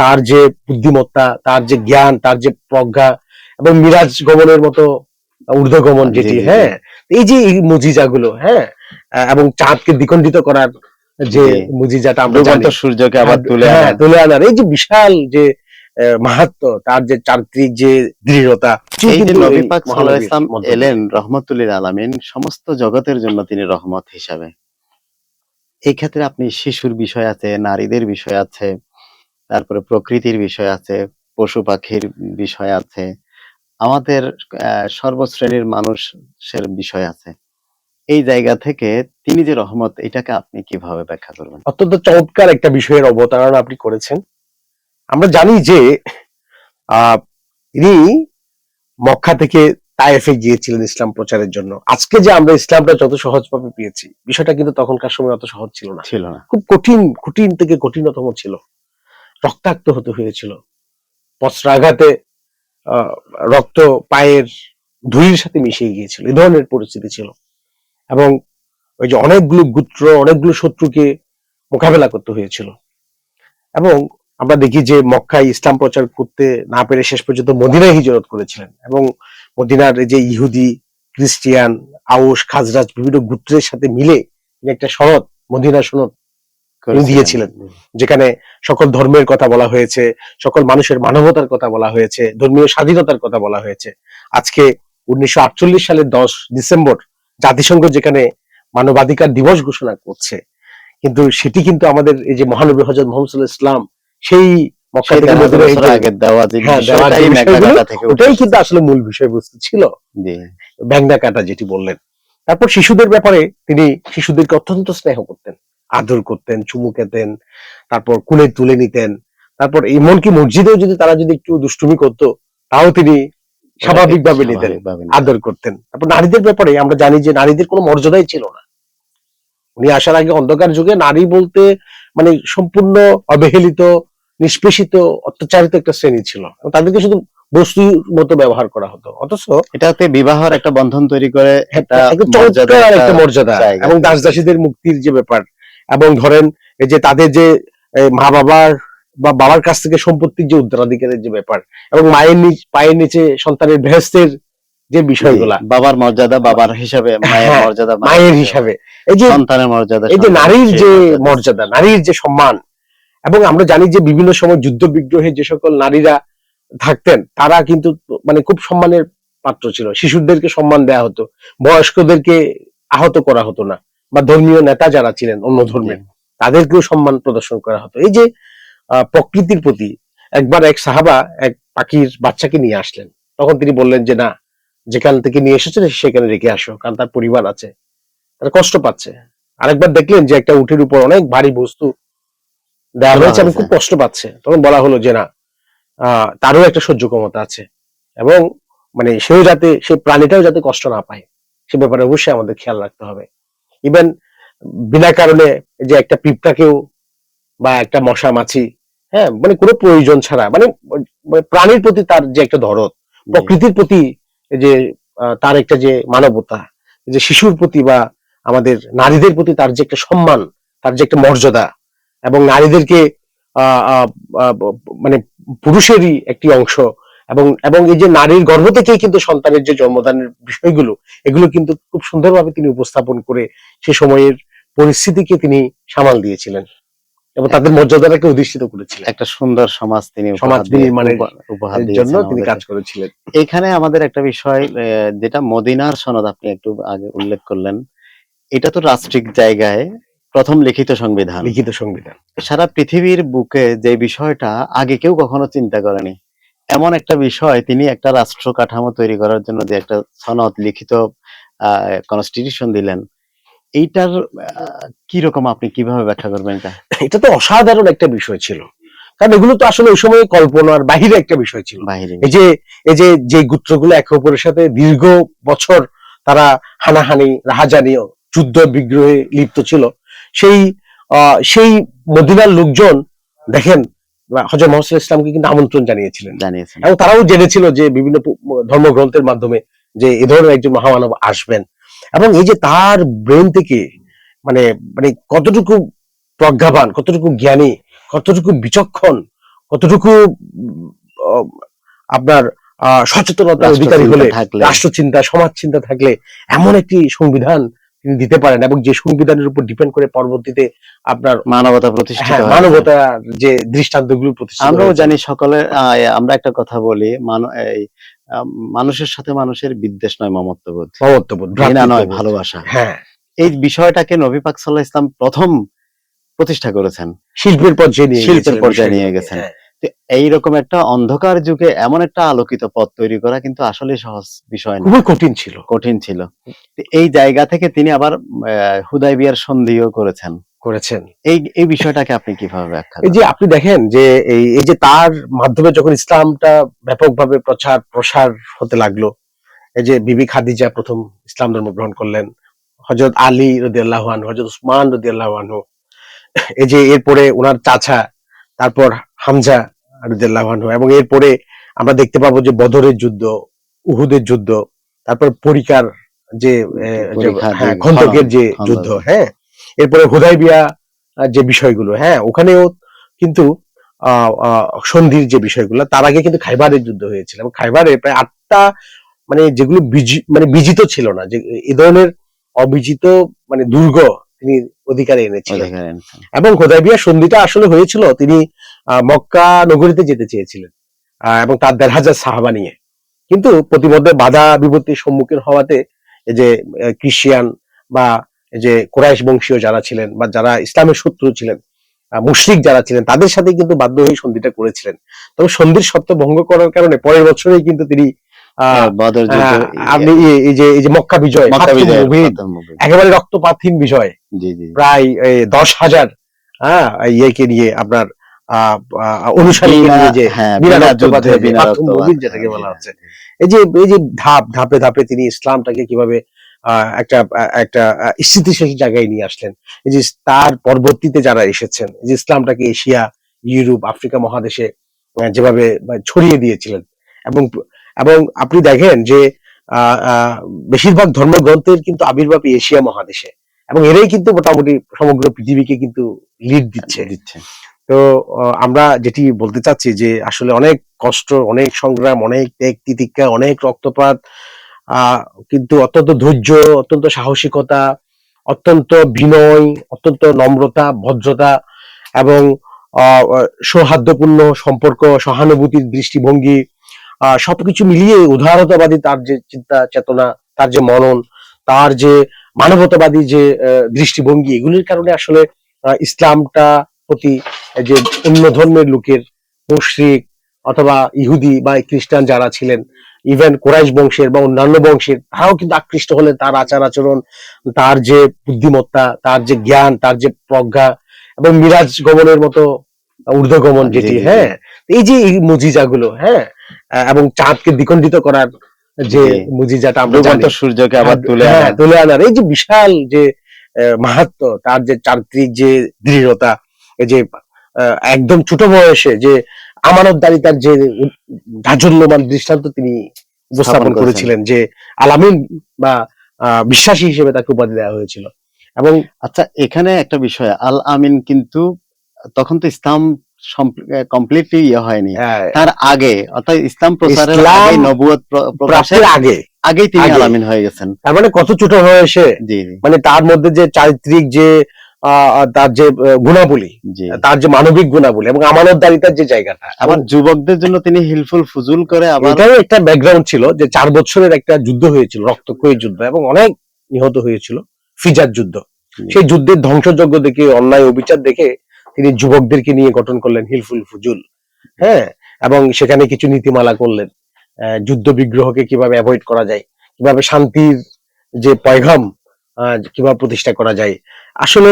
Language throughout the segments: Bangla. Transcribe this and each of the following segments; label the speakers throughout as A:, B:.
A: তার যে বুদ্ধিমত্তা তার যে জ্ঞান তার যে প্রজ্ঞা এবং মিরাজ গমনের মতো ঊর্ধ্বগমন যেটি। হ্যাঁ এই যে মুজিজাগুলো হ্যাঁ এবং চাঁদকে দ্বিখণ্ডিত করার যে। মুজিজাটা আমরা জানি।
B: সূর্যকে আবার তুলে
A: হ্যাঁ, তুলে আনার। এই যে বিশাল যে মাহাত্ম তার যে চারিত্রিক যে দৃঢ়তা
B: এই যে নবী পাক সাল্লাল্লাহু ইসলাম এলেন রহমতুল্লিল আলামিন সমস্ত জগতের জন্য তিনি রহমত হিসাবে। এই ক্ষেত্রে আপনি শিশুর বিষয় আছে নারীদের বিষয় আছে তারপরে প্রকৃতির বিষয় আছে পশু পাখির বিষয় আছে আমাদের সর্বশ্রেণীর মানুষের বিষয় আছে। এই জায়গা থেকে তিনি যে রহমত এটাকে আপনি কীভাবে ব্যাখ্যা করবেন?
A: অত্যন্ত চমৎকার একটা বিষয়ের অবতারণা আপনি করেছেন। আমরা জানি যে আহ তিনি মক্কা থেকে তায়েফে গিয়েছিলেন ইসলাম প্রচারের জন্য। আজকে যে আমরা ইসলামটা যত সহজভাবে পেয়েছি বিষয়টা কিন্তু তখনকার সময় অত সহজ ছিল না।
B: ছিল না।
A: খুব কঠিন কঠিন থেকে কঠিনতম ছিল। রক্তাক্ত হতে হয়েছিল। আহ, রক্ত পায়ের ধুলির সাথে মিশিয়ে গিয়েছিল এই ধরনের পরিস্থিতি ছিল। এবং ওই যে অনেকগুলো গুত্র অনেকগুলো শত্রুকে মোকাবেলা করতে হয়েছিল। এবং আমরা দেখি যে মক্কায় ইসলাম প্রচার করতে না পেরে শেষ পর্যন্ত মদিনায় হিজরত করেছিলেন। এবং মদিনার যে ইহুদি খ্রিস্টিয়ান আউস খাজরাজ বিভিন্ন গোত্রের সাথে মিলে একটা সনদ মদিনা সনদ দিয়েছিলেন। যেখানে সকল ধর্মের কথা বলা হয়েছে সকল মানুষের মানবতার কথা বলা হয়েছে ধর্মীয় স্বাধীনতার কথা বলা হয়েছে। আজকে উনিশশো আটচল্লিশ সালের দশ ডিসেম্বর জাতিসংঘ যেখানে মানবাধিকার দিবস ঘোষণা করছে কিন্তু সেটি কিন্তু আমাদের এই যে মহানবী হজরত মোহাম্মদ ইসলাম সেই হ্যাঁ, ওটাই কিন্তু আসলে মূল বিষয়বস্তু ছিল। ব্যাংনা কাটা যেটি বললেন। তারপর শিশুদের ব্যাপারে তিনি শিশুদেরকে অত্যন্ত স্নেহ করতেন। আদর করতেন চুমু খেতেন তারপর কুলে তুলে নিতেন তারপর এমনকি মসজিদেও যদি তারা যদি একটু দুষ্টুমি করতো তাও তিনি স্বাভাবিকভাবে নিতেন। আদর করতেন। তারপর নারীদের ব্যাপারে আমরা জানি যে নারীদের কোনো মর্যাদাই ছিল না। উনি আসার আগে অন্ধকার যুগে নারী বলতে মানে সম্পূর্ণ অবহেলিত নিষ্পেষিত অত্যাচারিত একটা শ্রেণি ছিল। তাদেরকে শুধু বস্তুর মতো ব্যবহার করা হতো। অথচ
B: এটাতে বিবাহের একটা বন্ধন তৈরি করে একটা
A: একটা
B: মর্যাদা।
A: এবং দাস দাসীদের মুক্তির যে ব্যাপার এবং ধরেন এই যে তাদের যে মা বাবার বা বাবার কাছ থেকে সম্পত্তির যে উত্তরাধিকারের যে ব্যাপার এবং মায়ের নিচ পায়ের নিচে সন্তানের বেহেস্তের যে বিষয়গুলা।
B: বাবার মর্যাদা বাবার হিসাবে মায়ের
A: হ্যাঁ,
B: মর্যাদা
A: মায়ের হিসাবে। এই যে
B: সন্তানের মর্যাদা
A: এই যে নারীর যে
B: মর্যাদা।
A: মর্যাদা নারীর যে সম্মান এবং আমরা জানি যে বিভিন্ন সময় যুদ্ধ বিগ্রহে যে সকল নারীরা থাকতেন তারা কিন্তু মানে খুব সম্মানের পাত্র ছিল। শিশুদেরকে সম্মান দেয়া হতো বয়স্কদেরকে আহত করা হতো না। বা ধর্মীয় নেতা যারা ছিলেন অন্য ধর্মের তাদেরকেও সম্মান প্রদর্শন করা হতো। এই যে প্রকৃতির প্রতি একবার এক সাহাবা এক পাখির বাচ্চাকে নিয়ে আসলেন। তখন তিনি বললেন যে না যেখান থেকে নিয়ে এসেছেন সেখানে রেখে আসো কারণ তার পরিবার আছে। তারা কষ্ট পাচ্ছে। আরেকবার দেখলেন যে একটা উঠের উপর অনেক ভারী বস্তু দেওয়া হয়েছে। আমি খুব কষ্ট পাচ্ছে। তখন বলা হলো যে না আহ, তারও একটা সহ্য ক্ষমতা আছে এবং মানে সেও যাতে সে প্রাণীটাও যাতে কষ্ট না পায় সে ব্যাপারে অবশ্যই আমাদের খেয়াল রাখতে হবে। ইভেন বিনা কারণে যে একটা পিঁপড়াকেও বা একটা মশা মাছি হ্যাঁ মানে কোনো প্রয়োজন ছাড়া মানে মানে প্রাণীর প্রতি তার যে একটা
B: জি,
A: প্রকৃতির প্রতি যে তার একটা যে মানবতা যে শিশুর প্রতি বা আমাদের নারীদের প্রতি তার যে একটা সম্মান তার যে একটা মর্যাদা এবং নারীদেরকে মানে পুরুষেরই একটি অংশ এবং এবং এই যে নারীর গর্ভ থেকেই কিন্তু সন্তানের যে জন্মদানের বিষয়গুলো এগুলো কিন্তু খুব সুন্দরভাবে তিনি উপস্থাপন করে সে সময়ের পরিস্থিতিকে তিনি সামাল দিয়েছিলেন এবং তাদের মর্যাদাটাকে অধিষ্ঠিত করেছিলেন।
B: একটা সুন্দর সমাজ তিনি
A: সমাজ নির্মাণের
B: উপহার-
A: জন্য তিনি কাজ করেছিলেন।
B: এখানে আমাদের একটা বিষয় যেটা মদিনার সনদ আপনি একটু আগে উল্লেখ করলেন এটা তো রাষ্ট্রিক জায়গায় প্রথম লিখিত সংবিধান।
A: লিখিত সংবিধান।
B: সারা পৃথিবীর বুকে যে বিষয়টা আগে কেউ কখনো চিন্তা করেনি। এমন একটা বিষয় তিনি একটা রাষ্ট্র কাঠামো তৈরি করার জন্য যে একটা সনদ লিখিত কনস্টিটিউশন দিলেন এইটার কি রকম আপনি কীভাবে ব্যাখ্যা করবেন এটা?
A: তো অসাধারণ একটা বিষয় ছিল। কারণ এগুলো তো আসলে ওই সময় কল্পনার বাহিরে একটা বিষয় ছিল।
B: বাহিরে।
A: এই যে এই যে যে গোত্রগুলো একে অপরের সাথে দীর্ঘ বছর তারা হানাহানি রাহাজানি যুদ্ধ বিগ্রহে লিপ্ত ছিল সেই সেই মদিনার লোকজন দেখেন হজর মোহাম্মদ ইসলামকে কিন্তু আমন্ত্রণ জানিয়েছিলেন। এবং তারাও জেনেছিল যে বিভিন্ন ধর্মগ্রন্থের মাধ্যমে যে এ ধরনের একজন মহামানব আসবেন। এবং এই যে তার ব্রেন থেকে মানে মানে কতটুকু প্রজ্ঞাবান কতটুকু জ্ঞানী কতটুকু বিচক্ষণ কতটুকু আপনার আহ, সচেতনতার অধিকারী হলে
B: রাষ্ট্রচিন্তা থাকলে।
A: রাষ্ট্র চিন্তা সমাজ চিন্তা থাকলে এমন একটি সংবিধান তিনি দিতে পারেন এবং যে সংবিধানের উপর ডিপেন্ড করে পরবর্তীতে আপনার
B: মানবতা প্রতিষ্ঠিত
A: হ্যাঁ মানবতার যে দৃষ্টান্তগুলো প্রতিষ্ঠিত
B: আমরাও জানি সকলের আহ, আমরা একটা কথা বলি এই মানুষের সাথে মানুষের বিদ্বেষ নয় মমত্ববোধ।
A: মমত্ববোধ
B: ঘৃণা নয় ভালোবাসা।
A: হ্যাঁ।
B: এই বিষয়টাকে নবী পাক সাল্লাহ ইসলাম প্রথম প্রতিষ্ঠা করেছেন।
A: শিল্পের পর্যায়ে
B: শিল্পের পর্যায়ে নিয়ে গেছেন। এইরকম একটা অন্ধকার যুগে এমন একটা আলোকিত পথ তৈরি করা কিন্তু আসলে সহজ বিষয় না।
A: খুবই কঠিন ছিল।
B: কঠিন ছিল। এই জায়গা থেকে তিনি আবার হুদাই বিয়ার সন্ধিও করেছেন।
A: করেছেন।
B: এই এই বিষয়টাকে আপনি কীভাবে ব্যাখ্যা
A: এই যে আপনি দেখেন যে এই এই যে তার মাধ্যমে যখন ইসলামটা ব্যাপকভাবে প্রচার প্রসার হতে লাগল এই যে বিবি খাদিজা প্রথম ইসলাম ধর্ম গ্রহণ করলেন হজরত আলী রদিয়াল্লাহ আনহু হজরত উসমান রদিয়াল্লাহ আনহু এই যে এরপরে ওনার চাচা তারপর হামজা আনহু এবং এরপরে আমরা দেখতে পাবো যে বদরের যুদ্ধ উহুদের যুদ্ধ তারপর পরিকার যে হ্যাঁ, খন্দকের যে যুদ্ধ হ্যাঁ এরপরে হুদাইবিয়া যে বিষয়গুলো হ্যাঁ ওখানেও কিন্তু সন্ধির যে বিষয়গুলো তার আগে কিন্তু খাইবারের যুদ্ধ হয়েছিল এবং খাইবারে প্রায় আটটা মানে যেগুলো বিজি- মানে বিজিত ছিল না যে এ ধরনের অবিজিত মানে দুর্গ তিনি অধিকারে এনেছিলেন। এবং হোদাইবিয়া সন্ধিটা আসলে হয়েছিল তিনি আহ, মক্কা নগরীতে যেতে চেয়েছিলেন আহ, এবং তার দেড় হাজার সাহাবা নিয়ে। কিন্তু প্রতিমধ্যে বাধা বিপত্তির সম্মুখীন হওয়াতে এই যে ক্রিশ্চিয়ান বা এই যে কোরাইশ বংশীয় যারা ছিলেন বা যারা ইসলামের শত্রু ছিলেন মুশরিক যারা ছিলেন তাদের সাথে কিন্তু বাধ্য হয়ে সন্ধিটা করেছিলেন। তবে সন্ধির সত্য ভঙ্গ করার কারণে পরের বছরেই কিন্তু তিনি আহ, আপনি এই- যে এই যে মক্কা বিজয়। একেবারে রক্তপাতহীন বিজয়।
B: জি জি।
A: প্রায় দশ হাজার হ্যাঁ ইয়েকে নিয়ে আপনার অনুসারীকে নিয়ে যে
B: হ্যাঁ,
A: যেটাকে বলা
B: হ্যাঁ,
A: হচ্ছে।
B: হ্যাঁ।
A: এই যে এই যে ধাপ ধাপে ধাপে তিনি ইসলামটাকে কীভাবে আহ, একটা একটা স্থিতিশীল জায়গায় নিয়ে আসলেন। এই যে তার পরবর্তীতে যারা এসেছেন যে ইসলামটাকে এশিয়া ইউরোপ আফ্রিকা মহাদেশে যেভাবে ছড়িয়ে দিয়েছিলেন। এবং এবং আপনি দেখেন যে আহ, আহ, বেশিরভাগ ধর্মগ্রন্থের কিন্তু আবির্ভাব এশিয়া মহাদেশে। এবং এরাই কিন্তু মোটামুটি সমগ্র পৃথিবীকে কিন্তু লিড দিচ্ছে।
B: দিচ্ছে।
A: তো আমরা যেটি বলতে চাচ্ছি যে আসলে অনেক কষ্ট, অনেক সংগ্রাম, অনেক ত্যাগ তিতিক্ষা, অনেক রক্তপাত কিন্তু অত্যন্ত ধৈর্য, অত্যন্ত সাহসিকতা, অত্যন্ত বিনয়, অত্যন্ত নম্রতা, ভদ্রতা এবং সৌহার্দ্যপূর্ণ সম্পর্ক, সহানুভূতির দৃষ্টিভঙ্গি সবকিছু মিলিয়ে উদারতাবাদী তার যে চিন্তা চেতনা, তার যে মনন, তার যে মানবতাবাদী যে দৃষ্টিভঙ্গি, এগুলির কারণে আসলে ইসলামটা প্রতি যে অন্য ধর্মের লোকের মুশরিক অথবা ইহুদি বা খ্রিস্টান যারা ছিলেন ইভেন কোরাইশ বংশের বা অন্যান্য বংশের তারাও কিন্তু আকৃষ্ট হলেন তার আচার আচরণ তার যে বুদ্ধিমত্তা তার যে জ্ঞান তার যে প্রজ্ঞা এবং মিরাজ গমনের মতো ঊর্ধ্ব গমন
B: জি,
A: যেটি। হ্যাঁ? এই যে এই মুজিজাগুলো হ্যাঁ? এবং চাঁদকে দ্বিখণ্ডিত করার যে। মুজিজাটা আমরা জানি।
B: সূর্যকে আবার
A: হ্যাঁ,
B: তুলে
A: তুলে আনার। এই যে বিশাল যে মাহাত্ম তার যে চারিত্রিক যে দৃঢ়তা এই যে একদম ছোট বয়সে যে আমানতদারিতার যে ধাজল্যমান দৃষ্টান্ত তিনি উপস্থাপন করেছিলেন যে আলামিন বা বিশ্বাসী হিসেবে তাকে উপাধি দেওয়া হয়েছিল। এবং
B: আচ্ছা এখানে একটা বিষয় আল আমিন কিন্তু তখন তো ইসলাম কমপ্লিটলি ইয়ে হয়নি। তার আগে অর্থাৎ ইসলাম প্রচারের
A: ইসলাম
B: আগে নবুয়ত প্র- প্রকাশের
A: আগে।
B: আগেই তিনি। আলামিন হয়ে গেছেন।
A: তার মানে কত ছোট বয়সে? মানে তার মধ্যে যে চারিত্রিক যে তার যে গুণাবলী তার যে মানবিক গুণাবলী এবং আমানতদারিতার যে জায়গাটা।
B: আবার যুবকদের জন্য তিনি হিলফুল ফুজুল করে আবার
A: এটাও একটা ব্যাকগ্রাউন্ড ছিল যে চার বছরের একটা যুদ্ধ হয়েছিল রক্তক্ষয়ী যুদ্ধ এবং অনেক নিহত হয়েছিল ফিজার যুদ্ধ। সেই যুদ্ধের ধ্বংসযজ্ঞ দেখে অন্যায় অবিচার দেখে তিনি যুবকদেরকে নিয়ে গঠন করলেন হিলফুল ফুজুল। হ্যাঁ? এবং সেখানে কিছু নীতিমালা করলেন। আহ, যুদ্ধ বিগ্রহকে কীভাবে অ্যাভয়েড করা যায় কীভাবে শান্তির যে পয়গাম কীভাবে প্রতিষ্ঠা করা যায়। আসলে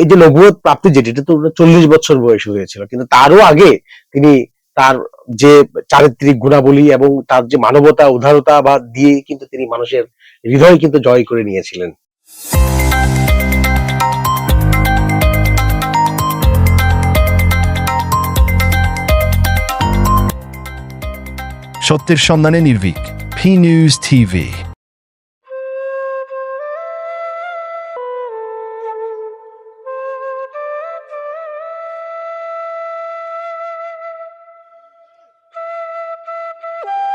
A: এই যে নবুয়ত প্রাপ্তি যেটি তো চল্লিশ বছর বয়সী হয়েছিল। কিন্তু তারও আগে তিনি তার যে চারিত্রিক গুণাবলী এবং তার যে মানবতা, উদারতা বা দিয়ে কিন্তু তিনি মানুষের হৃদয় কিন্তু জয় করে নিয়েছিলেন।
C: সত্যের সন্ধানে নির্ভীক পি নিউজ টিভি।